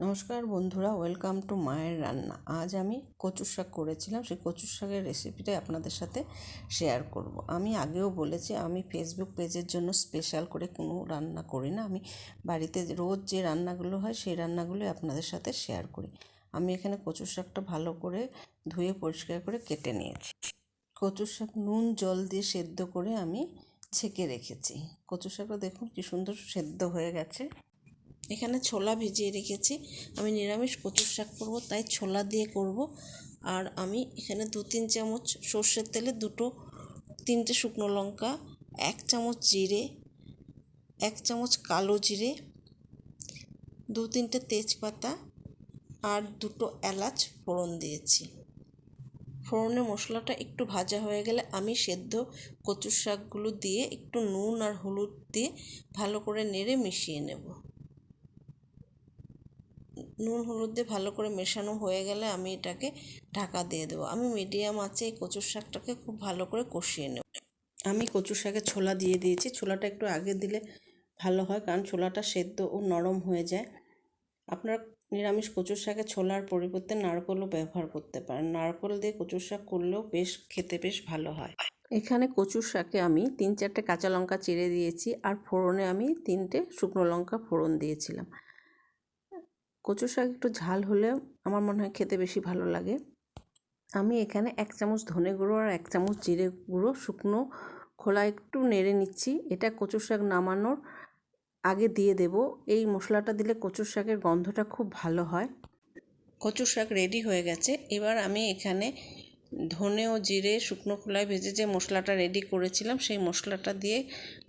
নমস্কার বন্ধুরা welcome to মায়ের রান্না। আজ আমি কচুর শাক করেছিলাম, সেই কচুর শাকের রেসিপিটাই আপনাদের সাথে শেয়ার করব। আমি আগেও বলেছি, আমি ফেসবুক পেজের জন্য স্পেশাল করে কোনো রান্না করি না। আমি বাড়িতে রোজ যে রান্নাগুলো হয়, সেই রান্নাগুলো আপনাদের সাথে শেয়ার করি। আমি এখানে কচুর শাকটা ভালো করে ধুয়ে পরিষ্কার করে কেটে নিয়েছি। কচুর শাক নুন, জল দিয়ে সেদ্ধ করে আমি ছেঁকে রেখেছি। কচু শাকটা দেখুন কী সুন্দর সেদ্ধ হয়ে গেছে। এখানে ছোলা ভিজিয়ে রেখেছি। আমি নিরামিষ কচুর শাক করব, তাই ছোলা দিয়ে করব। আর আমি এখানে দু তিন চামচ সর্ষের তেলে দুটো, তিনটে শুকনো লঙ্কা, এক চামচ জিরে, এক চামচ কালো জিরে, দু তিনটে তেজপাতা আর দুটো এলাচ ফোড়ন দিয়েছি। ফোড়নের মশলাটা একটু ভাজা হয়ে গেলে আমি সেদ্ধ কচুর শাকগুলো দিয়ে একটু নুন আর হলুদ দিয়ে ভালো করে নেড়ে মিশিয়ে নেব। নুন, হলুদ দিয়ে ভালো করে মেশানো হয়ে গেলে আমি এটাকে ঢাকা দিয়ে দেবো। আমি মিডিয়াম আছে এই কচুর শাকটাকে খুব ভালো করে কষিয়ে নেব। আমি কচুর শাকে ছোলা দিয়ে দিয়েছি। ছোলাটা একটু আগে দিলে ভালো হয়, কারণ ছোলাটা সেদ্ধ ও নরম হয়ে যায়। আপনারা নিরামিষ কচুর শাকে ছোলার পরিবর্তে নারকলও ব্যবহার করতে পারেন। নারকল দিয়ে কচুর শাক করলেও বেশ, খেতে বেশ ভালো হয়। এখানে কচুর শাকে আমি তিন চারটে কাঁচা লঙ্কা চিড়ে দিয়েছি, আর ফোড়নে আমি তিনটে শুকনো লঙ্কা ফোড়ন দিয়েছিলাম। কচু শাক একটু ঝাল হলে আমার মনে হয় খেতে বেশি ভালো লাগে। আমি এখানে এক চামচ ধনে গুঁড়ো আর এক চামচ জিরে গুঁড়ো, শুকনো খোলা একটু নেড়ে নিচ্ছি। এটা কচু শাক নামানোর আগে দিয়ে দেব। এই মশলাটা দিলে কচু শাকের গন্ধটা খুব ভালো হয়। কচু শাক রেডি হয়ে গেছে। এবার আমি এখানে ধনে ও জিরে শুকনো খোলায় ভেজে যে মশলাটা রেডি করেছিলাম, সেই মশলাটা দিয়ে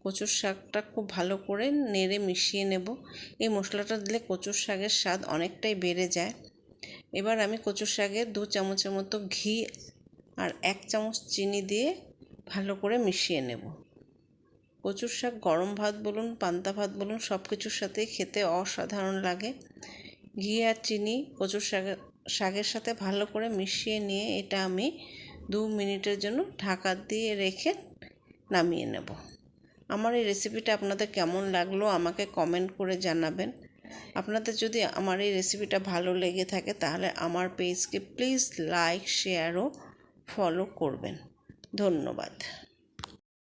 কচুর শাকটা খুব ভালো করে নেড়ে মিশিয়ে নেব। এই মশলাটা দিলে কচুর শাকের স্বাদ অনেকটাই বেড়ে যায়। এবার আমি কচুর শাকে দু চামচের মতো ঘি আর এক চামচ চিনি দিয়ে ভালো করে মিশিয়ে নেব। কচুর শাক গরম ভাত বলুন, পান্তা ভাত বলুন সব কিছুর সাথেই খেতে অসাধারণ লাগে। ঘি আর চিনি কচুর শাকের শাকের সাথে ভালো করে মিশিয়ে নিয়ে এটা আমি দু মিনিটের জন্য ঢাকা দিয়ে রেখে নামিয়ে নেব। আমার এই রেসিপিটা আপনাদের কেমন লাগল আমাকে কমেন্ট করে জানাবেন। আপনাদের যদি আমার এই রেসিপিটা ভালো লেগে থাকে তাহলে আমার পেজকে প্লিজ লাইক শেয়ার ও ফলো করবেন। ধন্যবাদ।